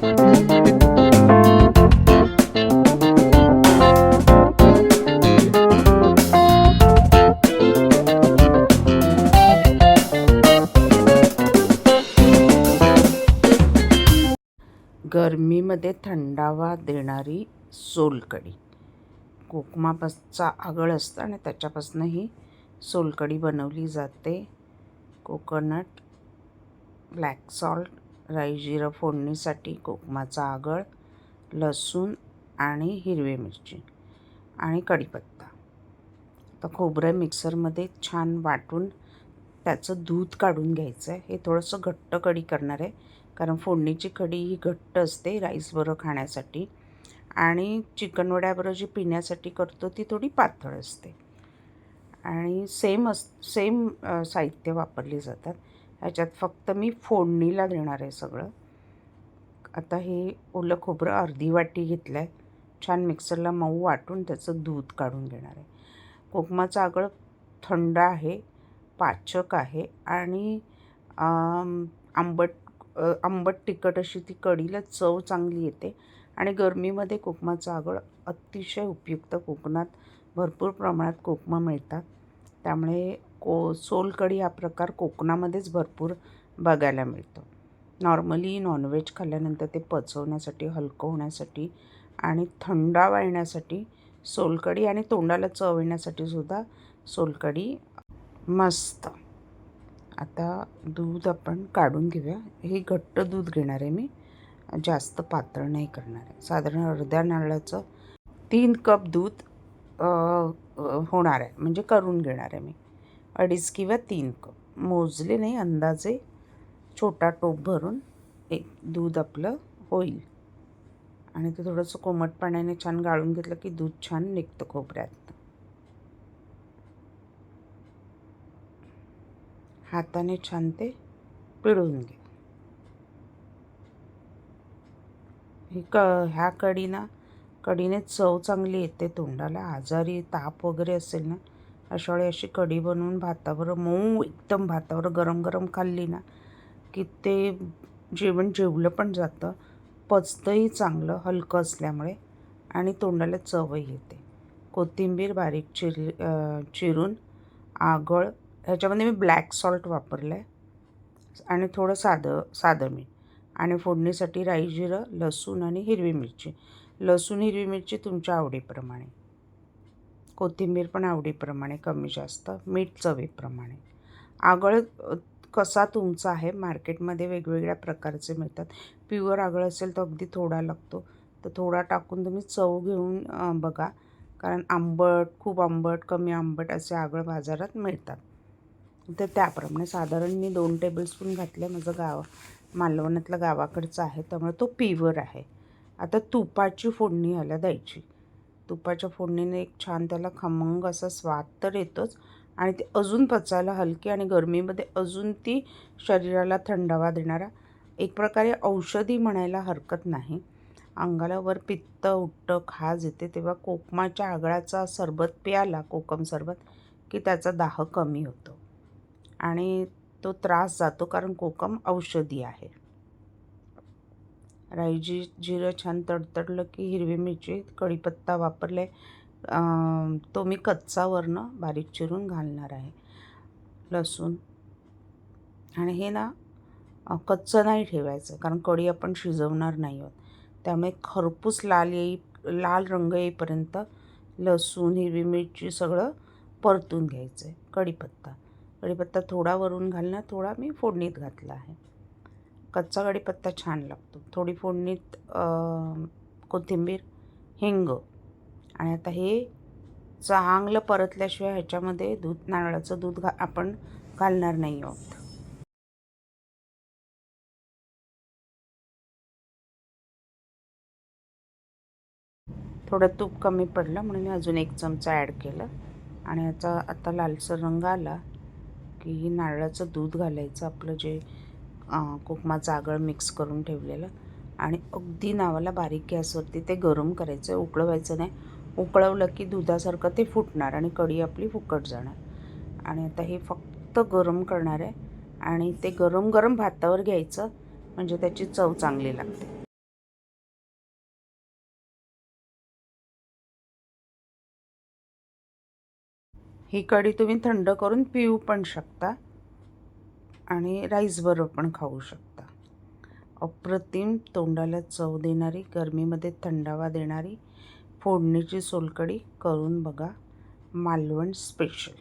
गरमीमध्ये थंडावा देणारी सोलकढी. कोकमापासचा आगळ असतं आणि त्याच्यापासून ही सोलकढी बनवली जाते. कोकोनट ब्लॅक सॉल्ट राई जिरं फोडणीसाठी कोकमाचा आगळ लसूण आणि हिरवी मिरची आणि कढीपत्ता. तर खोबरं मिक्सरमध्ये छान वाटून त्याचं दूध काढून घ्यायचं आहे हे थोडंसं घट्ट कढी करणार आहे कारण फोडणीची कढी ही घट्ट असते राईसबरोबर खाण्यासाठी. आणि चिकन जी पिण्यासाठी करतो ती थोडी पातळ असते. आणि सेम अस सेम साहित्य वापरली जातात. ह्याच्यात फक्त मी फोडणीला देणार आहे सगळं. आता हे ओलं खोबरं अर्धी वाटी घेतलं आहे छान मिक्सरला मऊ वाटून त्याचं दूध काढून घेणार आहे. कोकमाचं आगळ थंड आहे पाचक आहे आणि आंबट आंबट तिखट अशी ती कढीला चव चांगली येते आणि गरमीमध्ये कोकमाचं आगळ अतिशय उपयुक्त. कोकणात भरपूर प्रमाणात कोकमा मिळतात. त्यामुळे को सोलकढी हा प्रकार कोकणामध्येच भरपूर बघायला मिळतो. नॉर्मली नॉनव्हेज खाल्ल्यानंतर ते पचवण्यासाठी हलकं होण्यासाठी आणि थंडावा येण्यासाठी सोलकढी आणि तोंडाला चव येण्यासाठी सुद्धा सोलकढी मस्त. आता दूध आपण काढून घेऊया. हे घट्ट दूध घेणार आहे मी. जास्त पातळ नाही करणार आहे. साधारण अर्ध्या नारळाचं तीन कप दूध होणार आहे. म्हणजे करून घेणार आहे मी. अडीच किंवा तीन कप. मोजले नाही अंदाजे छोटा टोप भरून एक दूध आपलं होईल. आणि ते थोडंसं कोमट पाण्याने छान गाळून घेतलं की दूध छान निघतं खोबऱ्यात. हाताने छान ते पिळून घे. ही क ह्या कढीना कढीने चव चांगली येते तोंडाला. आजारी ताप वगैरे असेल ना अशा वेळी अशी कढी बनवून भातावर मऊ एकदम भातावर गरम गरम खाल्ली ना की ते जेवण जेवलं पण जातं. पचतंही चांगलं हलकं असल्यामुळे आणि तोंडाला चवही येते. कोथिंबीर बारीक चिर चिरून आगळ ह्याच्यामध्ये मी ब्लॅक सॉल्ट वापरलं आहे आणि थोडं साधं साधं मीठ. आणि फोडणीसाठी राई जिरं लसूण आणि हिरवी मिरची. लसूण हिरवी मिरची तुमच्या आवडीप्रमाणे. कोथिंबीर पण आवडीप्रमाणे कमी जास्त मीठ चवीप्रमाणे. आगळ कसा तुमचा आहे? मार्केटमध्ये वेगवेगळ्या प्रकारचे मिळतात. प्युअर आगळ असेल तर अगदी थोडा लागतो. तर थोडा टाकून तुम्ही चव घेऊन बघा. कारण आंबट खूप आंबट कमी आंबट असे आगळ बाजारात मिळतात. तर त्याप्रमाणे साधारण मी दोन टेबलस्पून घातले. माझं गाव मालवणातलं गावाकडचं आहे. त्यामुळे तो पिवर आहे. आता तुपाची फोडणी ह्याला द्यायची. तुपाच्या फोडणीने एक छान त्याला खमंग असा स्वाद तर येतोच आणि ते अजून पचायला हलकी आणि गरमीमध्ये अजून ती शरीराला थंडावा देणारा एक प्रकारे औषधी म्हणायला हरकत नाही. अंगाला वर पित्त उठतं खाज येते तेव्हा कोकमाच्या आगळाचा सरबत प्याला कोकम सरबत की त्याचा दाह कमी होतो. आणि तो त्रास जातो कारण कोकम औषधी आहे. राई जी जिरं छान तडतडलं की हिरवी मिरची कढीपत्ता वापरले. तो मी कच्चावरनं बारीक चिरून घालणार आहे. लसूण. आणि हे ना कच्चं नाही ठेवायचं कारण कढी आपण शिजवणार नाही आहोत. त्यामुळे खरपूस लाल येई लाल रंग येईपर्यंत लसूण हिरवी मिरची सगळं परतून घ्यायचं आहे कढीपत्ता. कढीपत्ता थोडा वरून घालणार थोडा मी फोडणीत घातला आहे. कच्चा कढीपत्ता छान लागतो. थोडी फोडणीत कोथिंबीर हिंग आणि आता हे चांगलं परतल्याशिवाय ह्याच्यामध्ये दूध नारळाचं दूध घा आपण घालणार नाही आहोत. थोडं तूप कमी पडलं म्हणून मी अजून एक चमचा ॲड केलं आणि याचा आता लालसर रंग आला की नारळाचं दूध घालायचं. आपलं जे उपमाचं आगळ मिक्स करून ठेवलेलं. आणि अगदी नावाला बारीक गॅसवरती ते गरम करायचं. उकळवायचं नाही. उकळवलं की दुधासारखं ते फुटणार आणि कढी आपली फुकट जाणार. आणि आता हे फक्त गरम करणार आहे. आणि ते गरम गरम भातावर घ्यायचं. म्हणजे त्याची चव चांगली लागते. ही कढी तुम्ही थंड करून पिऊ पण शकता. आणि राईसबरोबर पण खाऊ शकता. अप्रतिम तोंडाला चव देणारी गरमीमध्ये थंडावा देणारी फोडणीची सोलकढी करून बघा मालवण स्पेशल